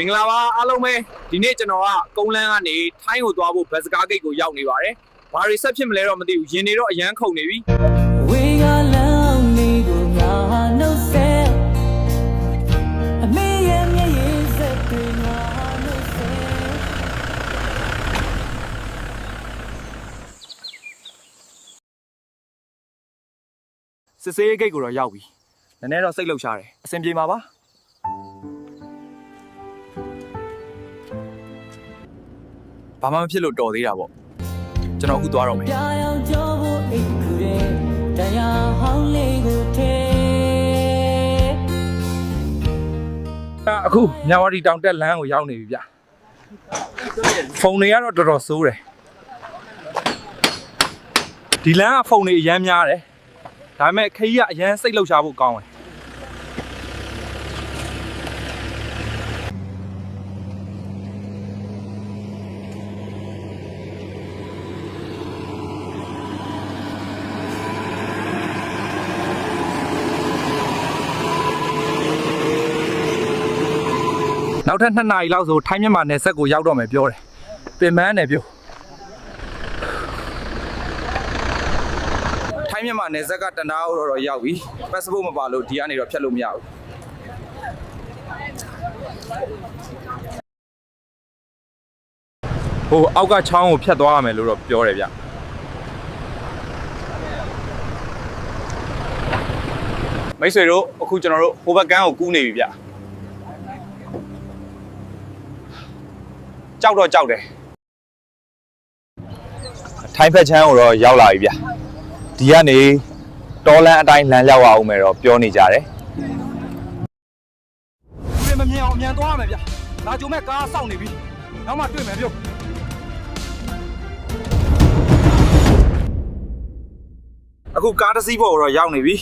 မင်္ဂလာပါအားလုံးပဲဒီနေ့ကျွန်တော်ကကုန်းလန်းကနေထိုင်းကိုသွားဖို့ဘတ်စကားဂိတ်ကိုရောက်နေပါတယ်ဘာတွေဆက်ဖြစ်မလဲတော့မသိဘူးရင်တွေတော့အရန်ခုန်နေပြီ We got lonely go nga no say အမေရဲ့မျက်ရည်စက်တွေငါ no say စစ်စေးဂိတ်ကိုတော့ရောက်ပြီနည်းနည်းတော့စိတ်လှုပ်ရှားတယ်အဆင်ပြေမှာပါ ဘာမှမဖြစ်လို့တော်သေးတာပေါ့ကျွန်တော်အခုသွားတော့မယ်ပြာရောက်ကြောဖို့အိတ်ခုတဲ့တရားဟောင်းလေးကိုထဲအခုမြဝတီတောင်တက်လမ်းကိုရောက်နေပြီဗျဖုန်းတွေကတော့တော်တော်ဆိုးတယ်ဒီလမ်းကဖုန်းတွေအရမ်းများတယ်ဒါပေမဲ့ခရီးကအရမ်းစိတ်လှုပ်ရှားဖို့ကောင်းတယ် နောက်ထပ်2နာရီလောက်ဆိုထိုင်းမြန်မာနယ်စပ်ကိုရောက်တော့မယ်ပြောတယ်ပင်မန်းနယ်ပြောထိုင်းမြန်မာနယ်စပ်ကတနားတော့တော့ရောက်ပြီ passport မပါလို့ဒီကနေတော့ဖြတ်လို့မရဘူးဟိုအောက်ကချောင်းကိုဖြတ်သွားရမယ်လို့တော့ပြောတယ်ဗျမိတ်ဆွေတို့အခုကျွန်တော်တို့ဟိုဘက်ကန်းကိုကူးနေပြီဗျ ကြောက်တော့ကြောက်တယ်ထိုင်းဖက်ချမ်းကိုတော့ရောက်လာပြီဗျဒီကနေတော်လန်အတိုင်းလမ်းရောက်အောင်မယ်တော့ပြောနေကြတယ်ပြင်မမြင်အောင်အမြန်သွားရမယ်ဗျလာကြုံမဲ့ကားစောင့်နေပြီနောက်မှတွေ့မယ်ပြုတ်အခုကားတစ်စီးပေါ်တော့ရောက်နေပြီ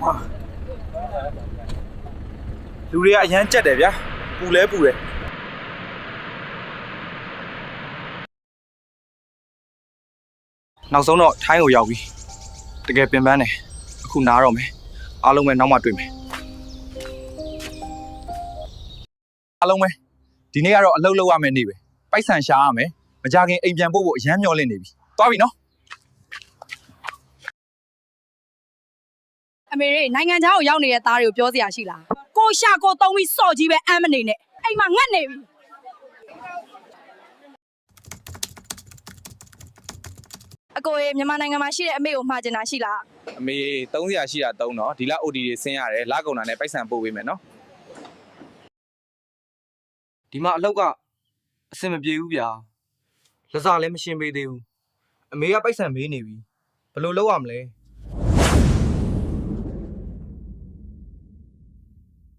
ဟာလူတွေကအရန်ကြက်တယ်ဗျာပူလဲပူတယ် နောက်ဆုံးတော့ထိုင်းကိုရောက်ပြီတကယ်ပင်ပန်းတယ်အခုနားတော့မယ်အားလုံးပဲနောက်မှတွေ့မယ်အားလုံးပဲဒီနေ့ကတော့အလုပ်လုပ်ရမယ့်နေ့ပဲပိုက်ဆံရှာရမယ်မကြခင်အိမ်ပြန်ပို့ဖို့အရမ်းမျောလင့်နေပြီသွားပြီနော်အမေတွေနိုင်ငံခြားကိုရောက်နေတဲ့သားတွေကိုပြောစရာရှိလားကိုရှာကိုသုံးပြီးစော့ကြီးပဲအမ်းမနေနဲ့အိမ်မှာငတ်နေပြီ ကိုရေမြန်မာနိုင်ငံမှာရှိတဲ့အမေကိုမှားကျင်တာရှိလားအမေ300ရှိတာ3တော့ဒီလ OD တွေဆင်းရတယ်လကုန်တာနဲ့ပိုက်ဆံပို့ပေးမယ်နော်ဒီမှာအလောက်ကအဆင်မပြေဘူးဗျာလက်စားလည်းမရှင်းပေးသေးဘူးအမေကပိုက်ဆံမေးနေပြီဘယ်လိုလုပ်ရမလဲ